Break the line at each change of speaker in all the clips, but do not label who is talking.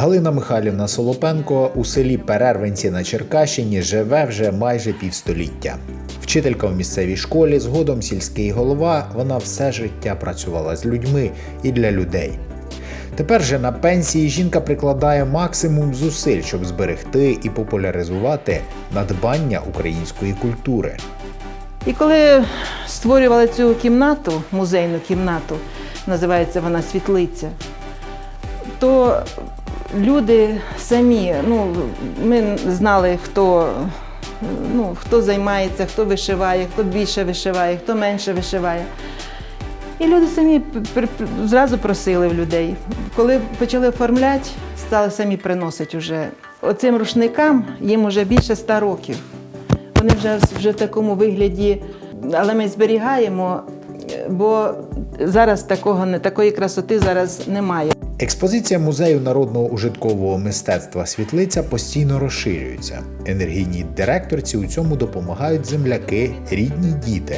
Галина Михайлівна Солопенко у селі Перервинці на Черкащині живе вже майже півстоліття. Вчителька в місцевій школі, згодом сільський голова, вона все життя працювала з людьми і для людей. Тепер же на пенсії жінка прикладає максимум зусиль, щоб зберегти і популяризувати надбання української культури.
І коли створювали цю кімнату, музейну кімнату, називається вона світлиця, то люди самі, ну, ми знали, хто, ну, хто займається, хто вишиває, хто більше вишиває, хто менше вишиває. І люди самі зразу просили в людей. Коли почали оформляти, стали самі приносити вже. Оцим рушникам їм вже більше ста років. Вони вже, вже в такому вигляді, але ми зберігаємо, бо зараз такого, такої красоти зараз немає.
Експозиція музею народного ужиткового мистецтва Світлиця постійно розширюється. Енергійній директорці у цьому допомагають земляки, рідні діти.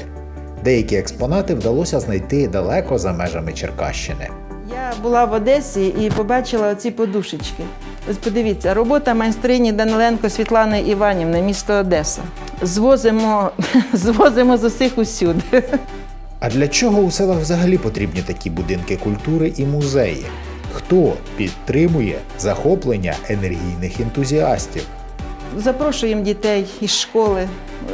Деякі експонати вдалося знайти далеко за межами Черкащини.
Я була в Одесі і побачила оці подушечки. Ось подивіться, робота майстрині Даниленко Світлани Іванівни, місто Одеса. Звозимо, звозимо з усіх усюди.
А для чого у селах взагалі потрібні такі будинки культури і музеї? Хто підтримує захоплення енергійних ентузіастів?
Запрошуємо дітей із школи.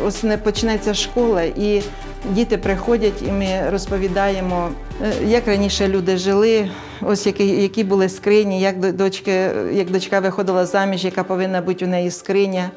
Ось не почнеться школа, і діти приходять, і ми розповідаємо, е, як раніше люди жили, ось які, які були скрині, як дочки, як дочка виходила заміж, яка повинна бути у неї скриня.